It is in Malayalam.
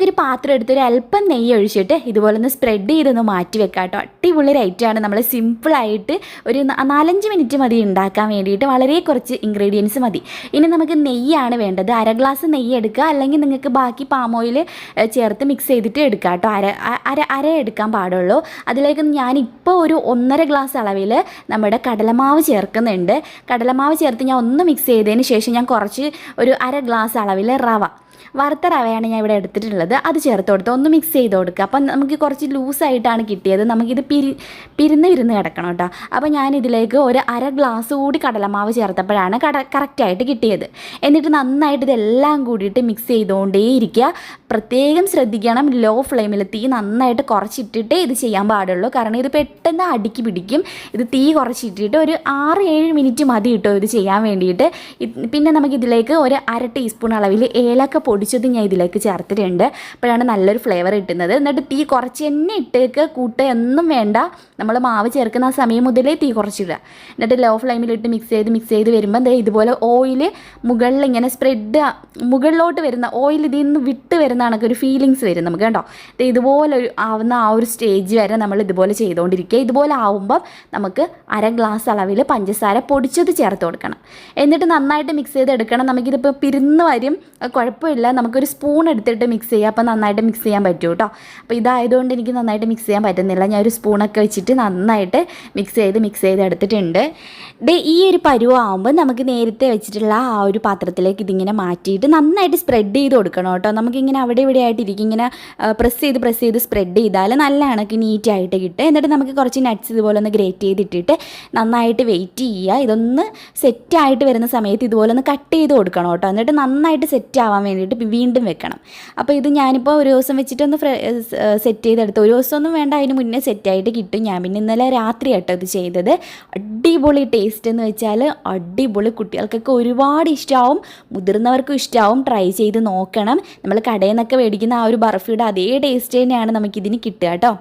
നമുക്കൊരു പാത്രം എടുത്ത് ഒരു അല്പം നെയ്യ് ഒഴിച്ചിട്ട് ഇതുപോലെ ഒന്ന് സ്പ്രെഡ് ചെയ്തൊന്ന് മാറ്റി വെക്കാം കേട്ടോ അടിപൊളി റൈറ്റാണ് നമ്മൾ സിമ്പിളായിട്ട് ഒരു നാലഞ്ച് മിനിറ്റ് മതി ഉണ്ടാക്കാൻ വേണ്ടിയിട്ട്. വളരെ കുറച്ച് ഇൻഗ്രീഡിയൻസ് മതി. ഇനി നമുക്ക് നെയ്യാണ് വേണ്ടത്. അര ഗ്ലാസ് നെയ്യ് എടുക്കുക അല്ലെങ്കിൽ നിങ്ങൾക്ക് ബാക്കി പാം ഓയിൽ ചേർത്ത് മിക്സ് ചെയ്തിട്ട് എടുക്കുക കേട്ടോ അര അര അര എടുക്കാൻ പാടുള്ളൂ. അതിലേക്ക് ഞാനിപ്പോൾ ഒരു ഒന്നര ഗ്ലാസ് അളവിൽ നമ്മുടെ കടലമാവ് ചേർക്കുന്നുണ്ട്. കടലമാവ് ചേർത്ത് ഞാൻ ഒന്ന് മിക്സ് ചെയ്തതിന് ശേഷം ഞാൻ കുറച്ച് ഒരു അര ഗ്ലാസ് അളവിൽ റവ. വറുത്ത റവയാണ് ഞാൻ ഇവിടെ എടുത്തിട്ടുള്ളത്. അത് ചേർത്ത് കൊടുത്ത് ഒന്ന് മിക്സ് ചെയ്ത് കൊടുക്കുക. അപ്പം നമുക്ക് കുറച്ച് ലൂസായിട്ടാണ് കിട്ടിയത്. നമുക്കിത് പിരി പിരിന്ന് പിരിന്ന് കിടക്കണം കേട്ടോ. അപ്പോൾ ഞാൻ ഇതിലേക്ക് ഒരു അര ഗ്ലാസ് കൂടി കടലമാവ് ചേർത്തപ്പോഴാണ് കട കറക്റ്റായിട്ട് കിട്ടിയത്. എന്നിട്ട് നന്നായിട്ട് ഇതെല്ലാം കൂടിയിട്ട് മിക്സ് ചെയ്തുകൊണ്ടേ ഇരിക്കുക പ്രത്യേകം ശ്രദ്ധിക്കണം. ലോ ഫ്ലെയിമിൽ തീ നന്നായിട്ട് കുറച്ചിട്ടിട്ടേ ഇത് ചെയ്യാൻ പാടുള്ളൂ. കാരണം ഇത് പെട്ടെന്ന് അടുക്കി പിടിക്കും. ഇത് തീ കുറച്ചിട്ടിട്ട് ഒരു ആറ് ഏഴ് മിനിറ്റ് മതി കിട്ടും ഇത് ചെയ്യാൻ വേണ്ടിയിട്ട്. പിന്നെ നമുക്ക് ഇതിലേക്ക് ഒരു അര ടീസ്പൂൺ അളവിൽ ഏലക്ക പൊടിച്ചത് ഞാൻ ഇതിലേക്ക് ചേർത്തിട്ടുണ്ട്. അപ്പോഴാണ് നല്ലൊരു ഫ്ലേവർ കിട്ടുന്നത്. എന്നിട്ട് തീ കുറച്ച് തന്നെ ഇട്ടേക്ക് കൂട്ടുക എന്നും വേണ്ട. നമ്മൾ മാവ് ചേർക്കുന്ന ആ സമയം മുതലേ തീ കുറച്ചിടുക. എന്നിട്ട് ലോ ഫ്ലെയിമിലിട്ട് മിക്സ് ചെയ്ത് മിക്സ് ചെയ്ത് വരുമ്പോൾ ഇതുപോലെ ഓയിൽ മുകളിൽ ഇങ്ങനെ സ്പ്രെഡ് മുകളിലോട്ട് വരുന്ന ഓയിൽ ഇതിൽ നിന്ന് വിട്ട് വരുന്ന കണക്ക് ഒരു ഫീലിങ്സ് വരും. നമുക്ക് കേട്ടോ ദേ ഇതുപോലെ ഒരു ആവുന്ന ആ ഒരു സ്റ്റേജ് വരെ നമ്മൾ ഇതുപോലെ ചെയ്തുകൊണ്ടിരിക്കുക ഇതുപോലെ ആവുമ്പം നമുക്ക് അര ഗ്ലാസ് അളവിൽ പഞ്ചസാര പൊടിച്ചത് ചേർത്ത് കൊടുക്കണം. എന്നിട്ട് നന്നായിട്ട് മിക്സ് ചെയ്തെടുക്കണം നമുക്കിതിപ്പോൾ പിരുന്ന് വരും. കുഴപ്പമില്ല. നമുക്കൊരു സ്പൂൺ എടുത്തിട്ട് മിക്സ് ചെയ്യാം. അപ്പോൾ നന്നായിട്ട് മിക്സ് ചെയ്യാൻ പറ്റും കേട്ടോ. അപ്പോൾ ഇതായതുകൊണ്ട് എനിക്ക് നന്നായിട്ട് മിക്സ് ചെയ്യാൻ പറ്റുന്നില്ല. ഞാൻ ഒരു സ്പൂണൊക്കെ വെച്ചിട്ട് നന്നായിട്ട് മിക്സ് ചെയ്ത് മിക്സ് ചെയ്ത് എടുത്തിട്ടുണ്ട്. ഡേ ഈ ഒരു പരുവാകുമ്പോൾ നമുക്ക് നേരത്തെ വെച്ചിട്ടുള്ള ആ ഒരു പാത്രത്തിലേക്ക് ഇതിങ്ങനെ മാറ്റിയിട്ട് നന്നായിട്ട് സ്പ്രെഡ് ചെയ്ത് കൊടുക്കണം കേട്ടോ. നമുക്കിങ്ങനെ അവിടെ ഇവിടെ ആയിട്ട് ഇരിക്കും ഇങ്ങനെ പ്രസ് ചെയ്ത് പ്രസ് ചെയ്ത് സ്പ്രെഡ് ചെയ്താൽ നല്ല കണക്ക് നീറ്റായിട്ട് കിട്ടും. എന്നിട്ട് നമുക്ക് കുറച്ച് നട്ട്സ് ഇതുപോലെ ഒന്ന് ഗ്രേറ്റ് ചെയ്തിട്ടിട്ട് നന്നായിട്ട് വെയിറ്റ് ചെയ്യുക. ഇതൊന്ന് സെറ്റായിട്ട് വരുന്ന സമയത്ത് ഇതുപോലെ ഒന്ന് കട്ട് ചെയ്ത് കൊടുക്കണം കേട്ടോ. എന്നിട്ട് നന്നായിട്ട് സെറ്റ് ആവാൻ വേണ്ടിയിട്ട് വീണ്ടും വെക്കണം. അപ്പോൾ ഇത് ഞാനിപ്പോൾ ഒരു ദിവസം വെച്ചിട്ടൊന്ന് സെറ്റ് ചെയ്തെടുത്ത്. ഒരു ദിവസമൊന്നും വേണ്ട അതിന് മുന്നേ സെറ്റായിട്ട് കിട്ടും ഞാൻ. പിന്നെ ഇന്നലെ രാത്രി കേട്ടോ ഇത് ചെയ്തത്. അടിപൊളി ടേസ്റ്റ് എന്ന് വെച്ചാൽ അടിപൊളി കുട്ടികൾക്കൊക്കെ ഒരുപാട് ഇഷ്ടമാവും മുതിർന്നവർക്കും ഇഷ്ടമാവും ട്രൈ ചെയ്ത് നോക്കണം. നമ്മൾ കടയിൽ നിന്നൊക്കെ മേടിക്കുന്ന ആ ഒരു ബർഫിയുടെ അതേ ടേസ്റ്റ് തന്നെയാണ് നമുക്കിതിന് കിട്ടുക കേട്ടോ.